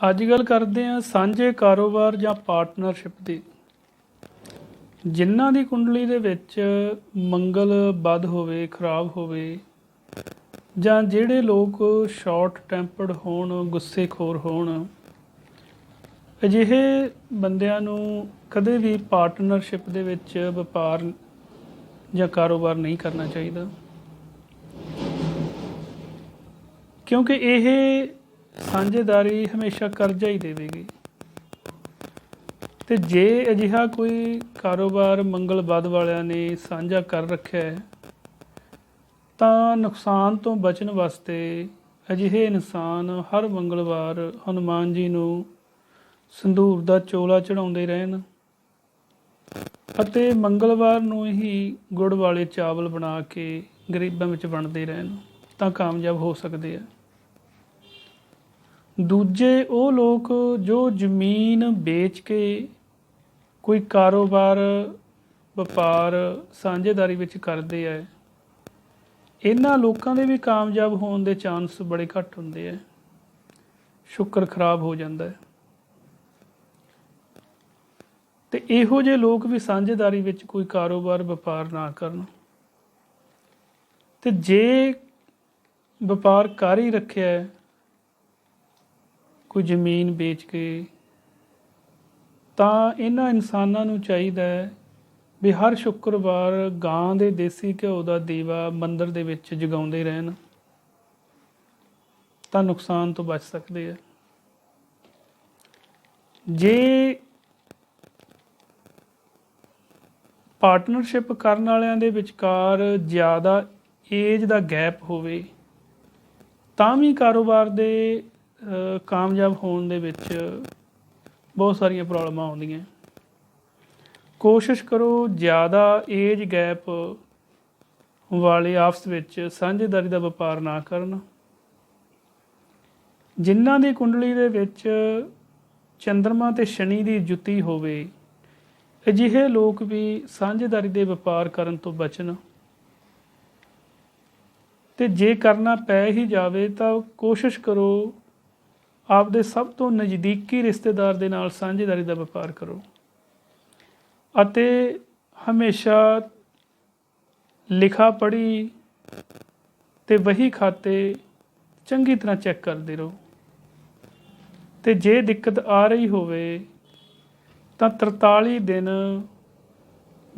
ਅੱਜ ਗੱਲ ਕਰਦੇ ਹਾਂ ਸਾਂਝੇ ਕਾਰੋਬਾਰ ਜਾਂ ਪਾਰਟਨਰਸ਼ਿਪ ਦੀ। ਜਿਨ੍ਹਾਂ ਦੀ ਕੁੰਡਲੀ ਦੇ ਵਿੱਚ ਮੰਗਲ ਬਦ ਹੋਵੇ, ਖਰਾਬ ਹੋਵੇ, ਜਾਂ ਜਿਹੜੇ ਲੋਕ ਸ਼ਾਰਟ ਟੈਂਪਰਡ ਹੋਣ, ਗੁੱਸੇਖੋਰ ਹੋਣ, ਅਜਿਹੇ ਬੰਦਿਆਂ ਨੂੰ ਕਦੇ ਵੀ ਪਾਰਟਨਰਸ਼ਿਪ ਦੇ ਵਿੱਚ ਵਪਾਰ ਜਾਂ ਕਾਰੋਬਾਰ ਨਹੀਂ ਕਰਨਾ ਚਾਹੀਦਾ। ਕਿਉਂਕਿ ਇਹ ਸਾਂਝੇਦਾਰੀ ਹਮੇਸ਼ਾ ਕਰਜ਼ਾ ਹੀ ਦੇਵੇਗੀ। ਤੇ ਜੇ ਅਜਿਹਾ ਕੋਈ ਕਾਰੋਬਾਰ ਮੰਗਲ ਬਦ ਵਾਲਿਆਂ ਨੇ ਸਾਂਝਾ ਕਰ ਰੱਖਿਆ ਹੈ, ਤਾਂ ਨੁਕਸਾਨ ਤੋਂ ਬਚਣ ਵਾਸਤੇ ਅਜਿਹੇ ਇਨਸਾਨ ਹਰ ਮੰਗਲਵਾਰ ਹਨੂਮਾਨ ਜੀ ਨੂੰ ਸੰਧੂਰ ਦਾ ਚੋਲਾ ਚੜਾਉਂਦੇ ਰਹਿਣ ਅਤੇ ਮੰਗਲਵਾਰ ਨੂੰ ਹੀ ਗੁੜ ਵਾਲੇ ਚਾਵਲ ਬਣਾ ਕੇ ਗਰੀਬਾਂ ਵਿੱਚ ਵੰਡਦੇ ਰਹਿਣ, ਤਾਂ ਕਾਮਯਾਬ ਹੋ ਸਕਦੇ ਆ। ਦੂਜੇ ਉਹ ਲੋਕ ਜੋ ਜ਼ਮੀਨ ਵੇਚ ਕੇ ਕੋਈ ਕਾਰੋਬਾਰ, ਵਪਾਰ, ਸਾਂਝੇਦਾਰੀ ਵਿੱਚ ਕਰਦੇ ਆ ਇਹਨਾਂ ਲੋਕਾਂ ਦੇ ਵੀ ਕਾਮਯਾਬ ਹੋਣ ਦੇ ਚਾਂਸ ਬੜੇ ਘੱਟ ਹੁੰਦੇ ਆ ਸ਼ੁਕਰ ਖਰਾਬ ਹੋ ਜਾਂਦਾ ਹੈ ਤੇ ਇਹੋ ਜਿਹੇ ਲੋਕ ਵੀ ਸਾਂਝੇਦਾਰੀ ਵਿੱਚ ਕੋਈ ਕਾਰੋਬਾਰ, ਵਪਾਰ ਨਾ ਕਰਨ। ਤੇ ਜੇ ਵਪਾਰ ਕਰ ਹੀ ਰੱਖਿਆ ਹੈ ਕੋਈ ਜ਼ਮੀਨ ਵੇਚ ਕੇ। ਤਾਂ ਇਹਨਾਂ ਇਨਸਾਨਾਂ ਨੂੰ ਚਾਹੀਦਾ ਹੈ ਵੀ ਹਰ ਸ਼ੁੱਕਰਵਾਰ ਗਾਂ ਦੇ ਦੇਸੀ ਘਿਓ ਦਾ ਦੀਵਾ ਮੰਦਰ ਦੇ ਵਿੱਚ ਜਗਾਉਂਦੇ ਰਹਿਣ। ਤਾਂ ਨੁਕਸਾਨ ਤੋਂ ਬਚ ਸਕਦੇ ਆ। ਜੇ ਪਾਰਟਨਰਸ਼ਿਪ ਕਰਨ ਵਾਲਿਆਂ ਦੇ ਵਿਚਕਾਰ ਜ਼ਿਆਦਾ ਏਜ ਦਾ ਗੈਪ ਹੋਵੇ, ਤਾਂ ਵੀ ਕਾਰੋਬਾਰ ਦੇ ਕਾਮਯਾਬ ਹੋਣ ਦੇ ਵਿੱਚ ਬਹੁਤ ਸਾਰੀਆਂ ਪ੍ਰੋਬਲਮਾਂ ਆਉਂਦੀਆਂ। ਕੋਸ਼ਿਸ਼ ਕਰੋ ਜ਼ਿਆਦਾ ਏਜ ਗੈਪ ਵਾਲੇ ਆਪਸ ਵਿੱਚ ਸਾਂਝੇਦਾਰੀ ਦਾ ਵਪਾਰ ਨਾ ਕਰਨ। ਜਿਨ੍ਹਾਂ ਦੀ ਕੁੰਡਲੀ ਦੇ ਵਿੱਚ ਚੰ드ਰਮਾ ਤੇ ਸ਼ਨੀ ਦੀ ਜੁਤੀ ਹੋਵੇ, ਅਜਿਹੇ ਲੋਕ ਵੀ ਸਾਂਝੇਦਾਰੀ ਦੇ ਵਪਾਰ ਕਰਨ ਤੋਂ ਬਚਣ। ਤੇ ਜੇ ਕਰਨਾ ਪੈ ਹੀ ਜਾਵੇ ਤਾਂ ਕੋਸ਼ਿਸ਼ ਕਰੋ ਆਪਦੇ ਸਭ ਤੋਂ ਨਜ਼ਦੀਕੀ ਰਿਸ਼ਤੇਦਾਰ ਦੇ ਨਾਲ ਸਾਂਝੇਦਾਰੀ ਦਾ ਵਪਾਰ ਕਰੋ। ਅਤੇ ਹਮੇਸ਼ਾ ਲਿਖਾ ਪੜੀ ਤੇ ਵਹੀ ਖਾਤੇ ਚੰਗੀ ਤਰ੍ਹਾਂ ਚੈੱਕ ਕਰਦੇ ਰਹੋ। ਤੇ ਜੇ ਦਿੱਕਤ ਆ ਰਹੀ ਹੋਵੇ ਤਾਂ 43 ਦਿਨ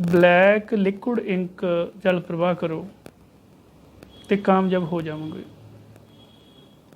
ਬਲੈਕ ਲਿਕੁਇਡ ਇੰਕ ਜਲ ਪ੍ਰਵਾਹ ਕਰੋ ਤੇ ਕਾਮਯਾਬ ਹੋ ਜਾਵੋਗੇ।